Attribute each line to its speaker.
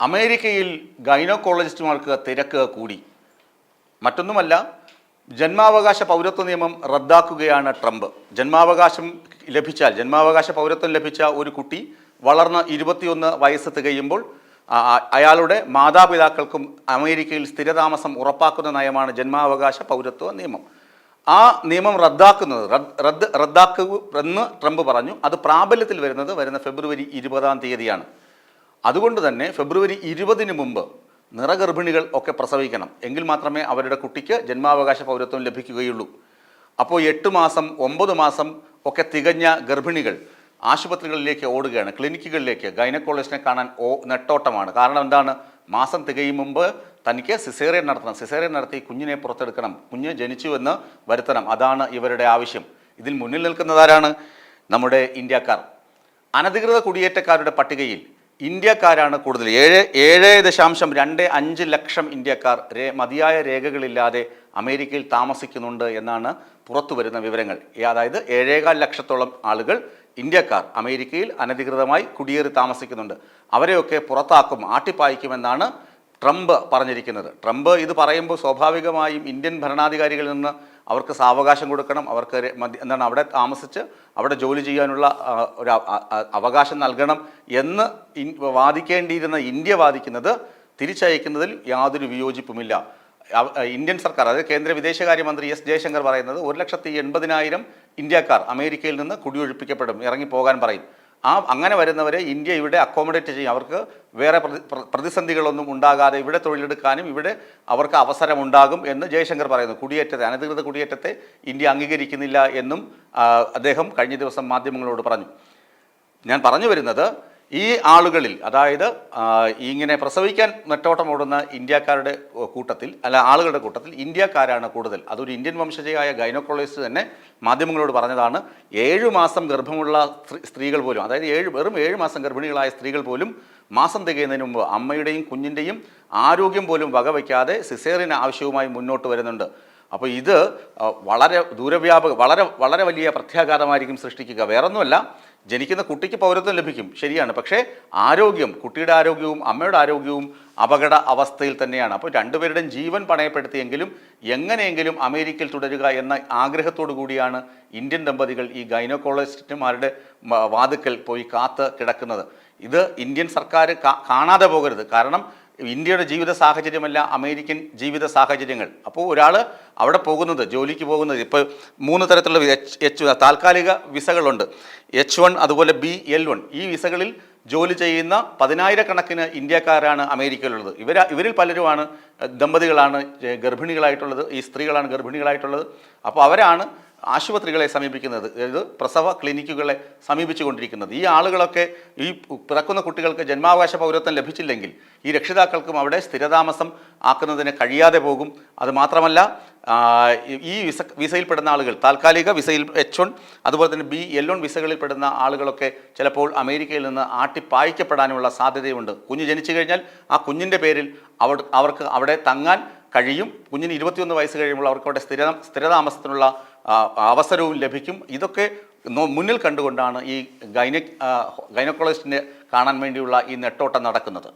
Speaker 1: അമേരിക്കയിൽ ഗൈനോക്കോളജിസ്റ്റുമാർക്ക് തിരക്ക് കൂടി. മറ്റൊന്നുമല്ല ജന്മാവകാശ പൗരത്വ നിയമം റദ്ദാക്കുകയാണ് ട്രംപ്. ജന്മാവകാശം ലഭിച്ചാൽ ജന്മാവകാശ പൗരത്വം ലഭിച്ച ഒരു കുട്ടി വളർന്ന് ഇരുപത്തിയൊന്ന് വയസ്സ് തികയുമ്പോൾ അയാളുടെ മാതാപിതാക്കൾക്കും അമേരിക്കയിൽ സ്ഥിരതാമസം ഉറപ്പാക്കുന്ന നയമാണ് ജന്മാവകാശ പൗരത്വ നിയമം. ആ നിയമം റദ്ദാക്കുന്നത് റദ്ദ് റദ്ദാക്കുക റദ്ദാക്കൂ എന്ന് ട്രംപ് പറഞ്ഞു. അത് പ്രാബല്യത്തിൽ വരുന്നത് വരുന്ന ഫെബ്രുവരി ഇരുപതാം തീയതിയാണ്. അതുകൊണ്ട് തന്നെ ഫെബ്രുവരി ഇരുപതിന് മുമ്പ് നിറഗർഭിണികൾ ഒക്കെ പ്രസവിക്കണം. എങ്കിൽ മാത്രമേ അവരുടെ കുട്ടിക്ക് ജന്മാവകാശ പൗരത്വം ലഭിക്കുകയുള്ളൂ. അപ്പോൾ എട്ട് മാസം ഒമ്പത് മാസം ഒക്കെ തികഞ്ഞ ഗർഭിണികൾ ആശുപത്രികളിലേക്ക് ഓടുകയാണ് ക്ലിനിക്കുകളിലേക്ക്. ഗൈനക്കോളജിസ്റ്റിനെ കാണാൻ ഓ നെട്ടോട്ടമാണ്. കാരണം എന്താണ്? മാസം തികയും മുമ്പ് തനിക്ക് സിസേറിയൻ നടത്തണം. സിസേറിയൻ നടത്തി കുഞ്ഞിനെ പുറത്തെടുക്കണം. കുഞ്ഞ് ജനിച്ചുവെന്ന് വരുത്തണം. അതാണ് ഇവരുടെ ആവശ്യം. ഇതിൽ മുന്നിൽ നിൽക്കുന്നതാരാണ്? നമ്മുടെ ഇന്ത്യക്കാർ. അനധികൃത കുടിയേറ്റക്കാരുടെ പട്ടികയിൽ ഇന്ത്യക്കാരാണ് കൂടുതൽ. ഏഴ് ഏഴ് ദശാംശം രണ്ട് അഞ്ച് ലക്ഷം ഇന്ത്യക്കാർ രേ മതിയായ രേഖകളില്ലാതെ അമേരിക്കയിൽ താമസിക്കുന്നുണ്ട് എന്നാണ് പുറത്തു വരുന്ന വിവരങ്ങൾ അതായത് ഏഴേകാൽ ലക്ഷത്തോളം ആളുകൾ ഇന്ത്യക്കാർ അമേരിക്കയിൽ അനധികൃതമായി കുടിയേറി താമസിക്കുന്നുണ്ട്. അവരെയൊക്കെ പുറത്താക്കും ആട്ടിപ്പായിക്കുമെന്നാണ് ട്രംപ് പറഞ്ഞിരിക്കുന്നത്. ട്രംപ് ഇത് പറയുമ്പോൾ സ്വാഭാവികമായും ഇന്ത്യൻ ഭരണാധികാരികളിൽ നിന്ന് അവർക്ക് സാവകാശം കൊടുക്കണം അവർക്ക് എന്താണ് അവിടെ താമസിച്ച് അവിടെ ജോലി ചെയ്യാനുള്ള ഒരു അവകാശം നൽകണം എന്ന് വാദിക്കേണ്ടിയിരുന്ന ഇന്ത്യ വാദിക്കുന്നത് തിരിച്ചയക്കുന്നതിൽ യാതൊരു വിയോജിപ്പുമില്ല. ഇന്ത്യൻ സർക്കാർ അതായത് കേന്ദ്ര വിദേശകാര്യമന്ത്രി എസ് ജയശങ്കർ പറയുന്നത് ഒരു ലക്ഷത്തി എൺപതിനായിരം ഇന്ത്യക്കാർ അമേരിക്കയിൽ നിന്ന് കുടിയൊഴിപ്പിക്കപ്പെടും ഇറങ്ങിപ്പോകാൻ പറയും. ആ അങ്ങനെ വരുന്നവരെ ഇന്ത്യ ഇവിടെ അക്കോമഡേറ്റ് ചെയ്യും. അവർക്ക് വേറെ പ്രതി പ്രതിസന്ധികളൊന്നും ഉണ്ടാകാതെ ഇവിടെ തൊഴിലെടുക്കാനും ഇവിടെ അവർക്ക് അവസരമുണ്ടാകും എന്ന് ജയശങ്കർ പറയുന്നു. കുടിയേറ്റത്തെ അനധികൃത കുടിയേറ്റത്തെ ഇന്ത്യ അംഗീകരിക്കുന്നില്ല എന്നും അദ്ദേഹം കഴിഞ്ഞ ദിവസം മാധ്യമങ്ങളോട് പറഞ്ഞു. ഞാൻ പറഞ്ഞു വരുന്നത് ഈ ആളുകളിൽ അതായത് ഇങ്ങനെ പ്രസവിക്കാൻ നെട്ടോട്ടം ഓടുന്ന ഇന്ത്യക്കാരുടെ കൂട്ടത്തിൽ അല്ല ആളുകളുടെ കൂട്ടത്തിൽ ഇന്ത്യക്കാരാണ് കൂടുതൽ. അതൊരു ഇന്ത്യൻ വംശജയായ ഗൈനക്കോളജിസ്റ്റ് തന്നെ മാധ്യമങ്ങളോട് പറഞ്ഞതാണ് ഏഴു മാസം ഗർഭമുള്ള സ്ത്രീ- സ്ത്രീകൾ പോലും അതായത് ഏഴ് വെറും ഏഴ് മാസം ഗർഭിണികളായ സ്ത്രീകൾ പോലും മാസം തികയുന്നതിന് മുമ്പ് അമ്മയുടെയും കുഞ്ഞിന്റെയും ആരോഗ്യം പോലും വകവയ്ക്കാതെ സിസേറിയൻ ആവശ്യവുമായി മുന്നോട്ട് വരുന്നുണ്ട്. അപ്പോൾ ഇത് വളരെ ദൂരവ്യാപക വളരെ വളരെ വലിയ പ്രത്യാഘാതമായിരിക്കും സൃഷ്ടിക്കുക. വേറൊന്നുമല്ല ജനിക്കുന്ന കുട്ടിക്ക് പൗരത്വം ലഭിക്കും. ശരിയാണ്. പക്ഷേ ആരോഗ്യം കുട്ടിയുടെ ആരോഗ്യവും അമ്മയുടെ ആരോഗ്യവും അപകട അവസ്ഥയിൽ തന്നെയാണ്. അപ്പോൾ രണ്ടുപേരുടെയും ജീവൻ പണയപ്പെടുത്തിയെങ്കിലും എങ്ങനെയെങ്കിലും അമേരിക്കയിൽ തുടരുക എന്ന ആഗ്രഹത്തോടു കൂടിയാണ് ഇന്ത്യൻ ദമ്പതികൾ ഈ ഗൈനക്കോളജിസ്റ്റുമാരുടെ വാതുക്കൽ പോയി കാത്ത് കിടക്കുന്നത്. ഇത് ഇന്ത്യൻ സർക്കാർ കാണാതെ പോകരുത്. കാരണം ഇന്ത്യയുടെ ജീവിത സാഹചര്യമല്ല അമേരിക്കൻ ജീവിത സാഹചര്യങ്ങൾ. അപ്പോൾ ഒരാൾ അവിടെ പോകുന്നത് ജോലിക്ക് പോകുന്നത് ഇപ്പോൾ മൂന്ന് തരത്തിലുള്ള എച്ച് എച്ച് താൽക്കാലിക വിസകളുണ്ട്. എച്ച് വൺ അതുപോലെ ബി എൽ വൺ. ഈ വിസകളിൽ ജോലി ചെയ്യുന്ന പതിനായിരക്കണക്കിന് ഇന്ത്യക്കാരാണ് അമേരിക്കയിലുള്ളത്. ഇവർ ഇവരിൽ പലരുമാണ് ദമ്പതികളാണ് ഗർഭിണികളായിട്ടുള്ളത് ഈ സ്ത്രീകളാണ് ഗർഭിണികളായിട്ടുള്ളത്. അപ്പോൾ അവരാണ് ആശുപത്രികളെ സമീപിക്കുന്നത് അതായത് പ്രസവ ക്ലിനിക്കുകളെ സമീപിച്ചുകൊണ്ടിരിക്കുന്നത്. ഈ ആളുകളൊക്കെ ഈ പിറക്കുന്ന കുട്ടികൾക്ക് ജന്മാവകാശ പൗരത്വം ലഭിച്ചില്ലെങ്കിൽ ഈ രക്ഷിതാക്കൾക്കും അവിടെ സ്ഥിരതാമസം ആക്കുന്നതിന് കഴിയാതെ പോകും. അതുമാത്രമല്ല ഈ വിസ വിസയിൽപ്പെടുന്ന ആളുകൾ താൽക്കാലിക വിസയിൽ എച്ച് വൺ അതുപോലെ തന്നെ ബി എൽ വൺ വിസകളിൽ പെടുന്ന ആളുകളൊക്കെ ചിലപ്പോൾ അമേരിക്കയിൽ നിന്ന് ആട്ടിപ്പായിക്കപ്പെടാനുള്ള സാധ്യതയുണ്ട്. കുഞ്ഞ് ജനിച്ചു കഴിഞ്ഞാൽ ആ കുഞ്ഞിന്റെ പേരിൽ അവർ അവർക്ക് അവിടെ തങ്ങാൻ കഴിയും. കുഞ്ഞിന് ഇരുപത്തിയൊന്ന് വയസ്സ് കഴിയുമ്പോൾ അവർക്ക് അവിടെ സ്ഥിര സ്ഥിരതാമസത്തിനുള്ള അവസരവും ലഭിക്കും. ഇതൊക്കെ മുന്നിൽ കണ്ടുകൊണ്ടാണ് ഈ ഗൈനക് ഗൈനക്കോളജിസ്റ്റിനെ കാണാൻ വേണ്ടിയുള്ള ഈ നെട്ടോട്ടം നടക്കുന്നത്.